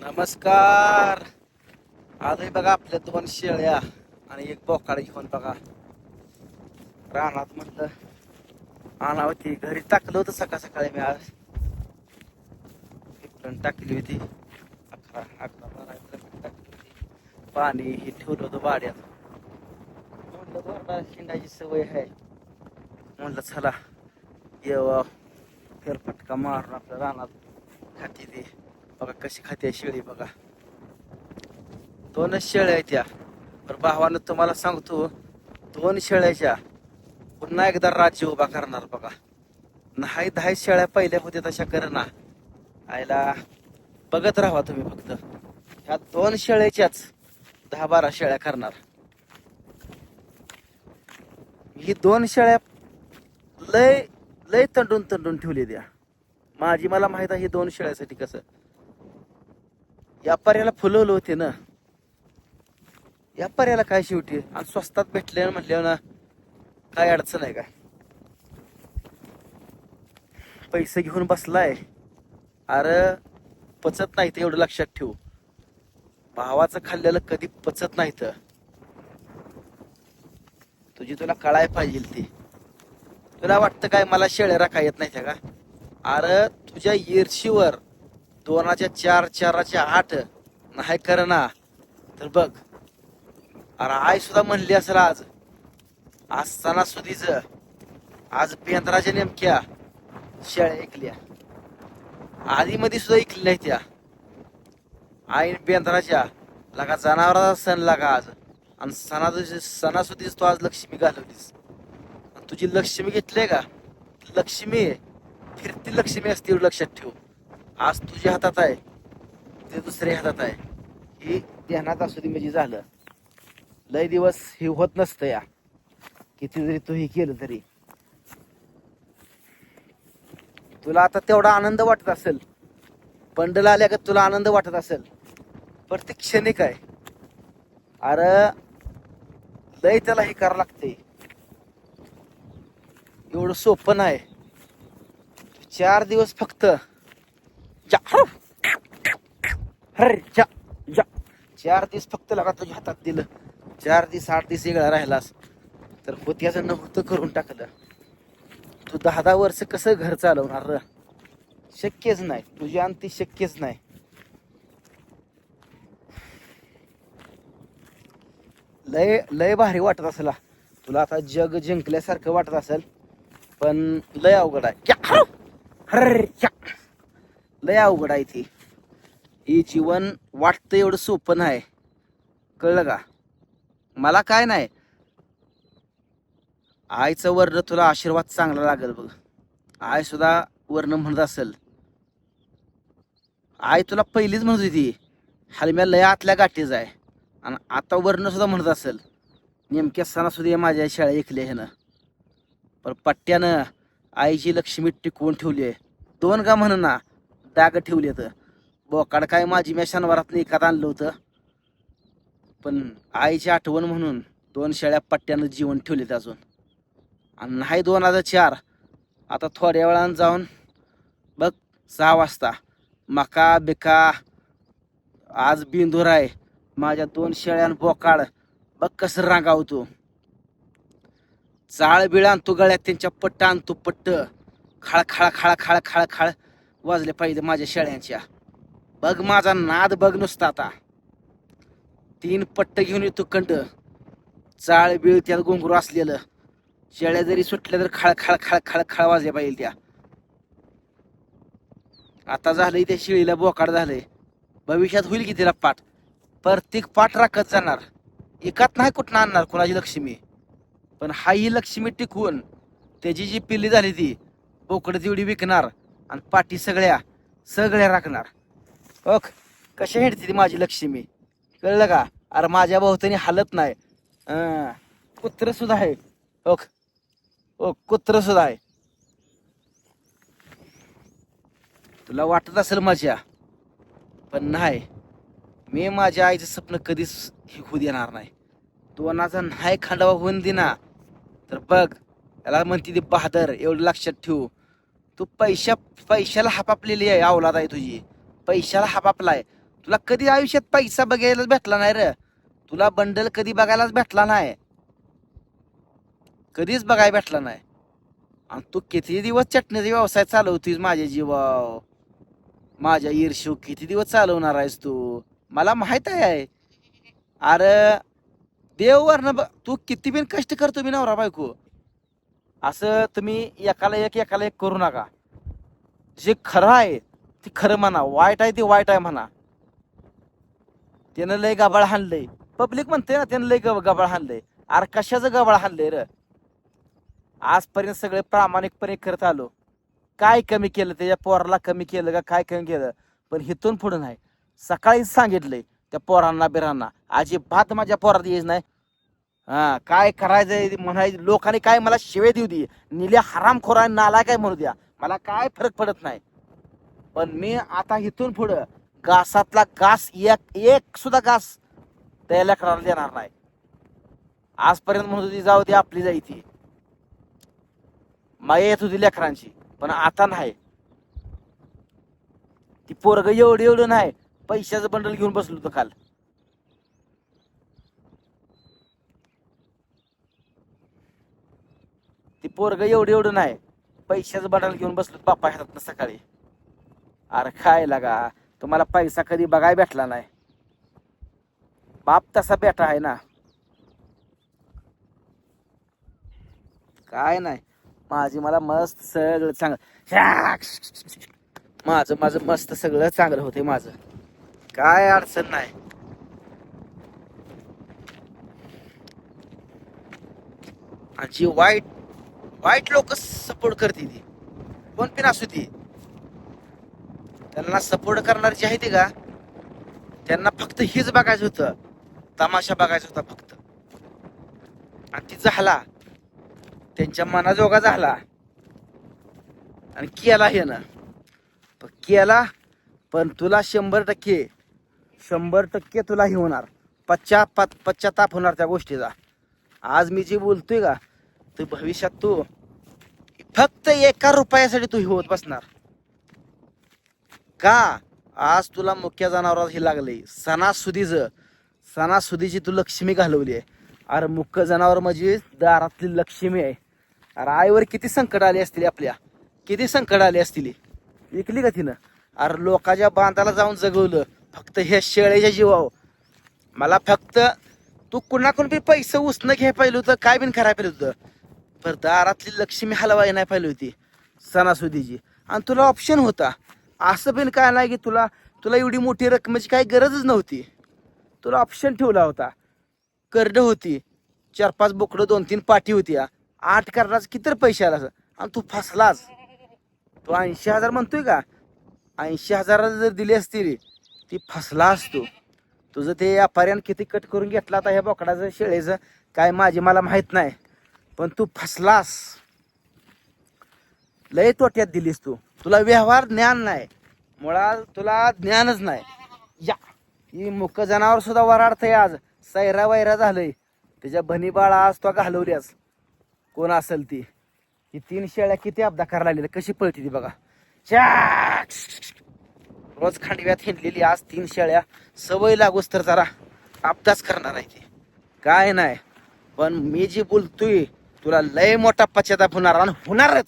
नमस्कार. आजही बघा आपल्या दोन शेळ्या आणि एक बोकाड घेऊन बघा. रानात म्हटलं आणावती घरी टाकलं होतं सकाळ सकाळी मी आज. इकडून टाकली होती. अकरा अकरा बारा टाकली होती. पाणी हे ठेवलं होतं वाड्यात. म्हणलं दोरडा शिंडाची सवय आहे. म्हणलं चला येवा. फेरफटका मारून आपल्या रानात खाती ती बघा कशी खाते शेळी बघा. दोनच शेळ्या आहेत त्या पण भावानं तुम्हाला सांगतो दोन शेळ्याच्या पुन्हा एकदा राज्य उभा करणार बघा. नाही दहा शेळ्या पहिल्या होत्या तशा करना आयला बघत राहा तुम्ही फक्त. ह्या दोन शेळ्याच्याच दहा बारा शेळ्या करणार. ही दोन शेळ्या लय लय तंडून तंडून ठेवली द्या माझी मला माहीत आहे ही दोन शेळ्यासाठी कसं. व्यापाऱ्याला फुलवलं होते ना. व्यापाऱ्याला काय शेवटी? आणि स्वस्तात भेटले म्हटल्यावर ना काय अडचण आहे काय पैसे घेऊन बसलाय. अरे पचत नाही तर एवढं लक्षात ठेवू. भावाचं खाल्लेलं कधी पचत नाही तर. तुझी तुला कळाय पाहिजे ती. तुला वाटतं काय मला शेळ्या राखा येत नाही का? अरे तुझ्या ईर्षीवर दोनाच्या चार चाराच्या आठ. नाही करना. तर बघ. अरे आई सुद्धा म्हणली असेल आज. आज सणासुदीच आज बेंद्राच्या नेमक्या. शेळ्या ऐकल्या. आधी मध्ये सुद्धा ऐकली नाही त्या. आई बेंद्राच्या. लगा जनावराचा सण लागा आज. आणि सणा सणासुदीच तू आज लक्ष्मी घालवलीस. आणि तुझी लक्ष्मी घेतली का? लक्ष्मी. फिरती लक्ष्मी असते लक्षात ठेव. आज तुझ्या हातात आहे ते दुसऱ्या हातात आहे. ही ध्यानात असू दे म्हणजे झालं. लय दिवस हे होत नसतं या. किती जरी तू हे केलं तरी. तुला आता तेवढा आनंद वाटत असेल. बंडल आल्या का तुला आनंद वाटत असेल. पण ते क्षणिक आहे. अरे लय त्याला हे करावं लागते एवढं सोपं नाही. चार दिवस फक्त चार दिवस फक्त लगा तुझ्या हातात दिलं. चार दिवस आठ दिवस वेगळा राहिलास. तर होत्याचं नव्हतं करून टाकलं. तू दहा दहा वर्ष कसं घर चालवणार र? शक्यच नाही. तुझी अंती शक्यच नाही. लय लय भारी वाटत असेल. तुला आता जग जिंकल्यासारखं वाटत असेल पण लय अवघड आहे. क्या? लय अवघड आहे ती. हे जीवन वाटतं एवढं सोपं नाही. कळलं का? मला काय नाही. आईचं वर्ण तुला आशीर्वाद चांगला लागेल बघ. आई सुद्धा वर्ण म्हणत असेल. आई तुला पहिलीच म्हणत होती हलम्या लय आतल्या गाठीच आहे. आणि आता वर्ण सुद्धा म्हणत असेल. नेमक्या सणासुद्धा माझ्या शाळा ऐकल्या ह्यानं. पण पट्ट्यानं आईची लक्ष्मी टिकवून ठेवली आहे. दोन का म्हण ना डाग ठेवली होतं बोकाड काय माझी मी शनिवारात एकात आणलं होतं. पण आईची आठवण म्हणून दोन शेळ्या पट्ट्यानं जीवन ठेवलेत अजून. आणि नाही दोन हजार चार. आता थोड्या वेळानं जाऊन बघ सहा वाजता. मका बिका आज बिंदूर आहे. माझ्या दोन शेळ्यान बोकाड बघ कसं रांगावतो चाळ बिळ आणतो गळ्यात त्यांच्या पट्ट आणतो पट्ट. खाळ खाळ खाळ खाळ खाळ खाळ. वाजले पाहिजे माझ्या शेळ्यांच्या. बघ माझा नाद बघ नुसता आता. तीन पट्ट घेऊन येतो कंड. चाळ बिळ त्यात गुंगरू असलेलं. शेळ्या जरी सुटल्या तर खाळ खाळ खाळ खाळ खाळ वाजल्या पाहिजे त्या. आता झालंय त्या शेळीला बोकाड झालंय. भविष्यात होईल की तिला पाठ? प्रत्येक पाठ राखत जाणार. एकात नाही कुठं आणणार कोणाची लक्ष्मी? पण हा ही लक्ष्मी टिकवून त्याची जी पिल्ली झाली ती बोकडं तेवढी विकणार. आणि पाठी सगळ्या सगळ्या राखणार. ओक कशा हिंडते ती माझी लक्ष्मी? कळलं का? अरे माझ्या भोवतानी हालत नाही. कुत्र सुद्धा आहे. ओक ओ कुत्र सुद्धा आहे. तुला वाटत असेल माझ्या पण नाही. मी माझ्या आईचं स्वप्न कधीच हे होऊ देणार नाही. दोनाचा नाही खांडावा होऊन देना. तर बघ त्याला म्हणते ती बहादर एवढं लक्षात ठेवू. तू पैशा पैशाला हापापलेली आहे अवलाद आहे तुझी. पैशाला हापापलाय. तुला कधी आयुष्यात पैसा बघायलाच भेटला नाही र? तुला बंडल कधी बघायलाच भेटला नाही? कधीच बघायला भेटला नाही. आणि तू किती दिवस चटणीचा व्यवसाय चालवतीस माझ्या जीवाव? माझ्या ईर्ष्यू किती दिवस चालवणार आहेस तू? मला माहीत आहे. अरे देववरनं ब- तू किती बिन कष्ट करतो मी नवरा बायको. असं तुम्ही एकाला एक एकाला एक करू नका. जे खरं आहे ते खरं म्हणा. वाईट आहे ते वाईट आहे म्हणा. त्यानं लय गबाळ हाणलंय. पब्लिक म्हणते ना त्यानं लय गबाळ हाणलंय. अरे कशाचं गबाळ हाणलंय र? आजपर्यंत सगळे प्रामाणिकपणे करत आलो. काय कमी केलं त्याच्या पोराला कमी केलं का काय कमी केलं? पण हिथून पुढे नाही. सकाळीच सांगितलंय त्या पोरांना बिरांना अजिबात माझ्या पोरात येच नाही. हा काय करायचंय म्हणायचं लोकांनी काय मला शिवे देऊ दे. निल्या हरामखोरा नाला काय म्हणू द्या. मला काय फरक पडत नाही. पण मी आता इथून पुढं घासातला घास एक एक सुद्धा घास त्या लेकराला देणार नाही. आजपर्यंत म्हणत होती जाऊ दे आपली जाई ती माया येत होती लेकरांची पण आता नाही. ती पोरग एवढं एवढं नाही. पैशाचं बंडल घेऊन बसलो होतो काल. ती पोरग एवढं एवढं नाही. पैशाचं बंडल घेऊन बसलो बाप्पा हातात सकाळी. अरे काय लागा तुम्हाला पैसा कधी बघाय भेटला नाही. बाप तसा बेटा आहे ना. काय नाही. माझी मला मस्त सगळं चांगलं. माझं माझं मस्त सगळं चांगलं होते माझं. काय अडचण नाही. आणि जी वाईट वाईट लोक सपोर्ट करते ती. कोण पण असू ती त्यांना सपोर्ट करणार जे आहे ते का? त्यांना फक्त हेच बघायचं होतं. तमाशा बघायचा होता फक्त. आणि ती झाला. त्यांच्या मनाजोगा झाला. आणि केला हे ना. पण केला पण तुला शंभर टक्के शंभर टक्के तुला हे होणार. पश्चात पश्चाताप होणार त्या गोष्टीचा. आज मी जे बोलतोय का तू भविष्यात तू फक्त एका रुपयासाठी तू होत बसणार. का? आज तुला मुख्य जनावरात हे लागले. सणासुदीच. सणासुदीची तू लक्ष्मी घालवली आहे. अरे मुख्य जनावर म्हणजे दारातली लक्ष्मी आहे. अरे आईवर किती संकट आली असतील आपल्या. किती संकट आली असतील विकली का तिनं? अरे लोकांच्या बांधाला जाऊन जगवलं. फक्त ह्या शेळ्याच्या जीवाव मला फक्त तू कुणाकडून बी पैसे उसणं घ्याय पाहिलं होतं काय बिन करायला पाहिलं होतं. पर दारातली लक्ष्मी हलवाय नाही पाहिली होती सणासुदीची. आणि तुला ऑप्शन होता. असं पण काय नाही की तुला तुला एवढी मोठी रकमेची काही गरजच नव्हती. तुला ऑप्शन ठेवला होता. करडं होती. चार पाच बोकडं दोन तीन पाठी होती आठ करडाच किती पैसे आला असं? आणि तू फसलास. तू ऐंशी हजार म्हणतोय का? ऐंशी हजाराला जर दिली असतील ती फसलास तू. तुझं ते व्यापाऱ्यानं किती कट करून घेतला आता ह्या बोकडाचं शेळेचं काय माझी मला माहीत नाही. पण तू फसलास. लय तोट्यात दिलीस तू. तुला व्यवहार ज्ञान नाही. मुळात तुला ज्ञानच नाही. या. ही मुक जनावर सुद्धा वराडतंय आज. सैरा वैरा झालंय. त्याच्या भनी बाळा आज तो घालवल्यास. कोण असेल ती? ही तीन शेळ्या किती अपदा करायला लागलेल्या कशी पळती ती बघा. रोज खांडव्यात हिंडलेली आज तीन शेळ्या. सवय लागूस तर जरा. अपदाच करणार आहे ती. काय नाही. पण मी जी बोलतोय तुला लय मोठा पश्चाताप होणार आणि होणारच.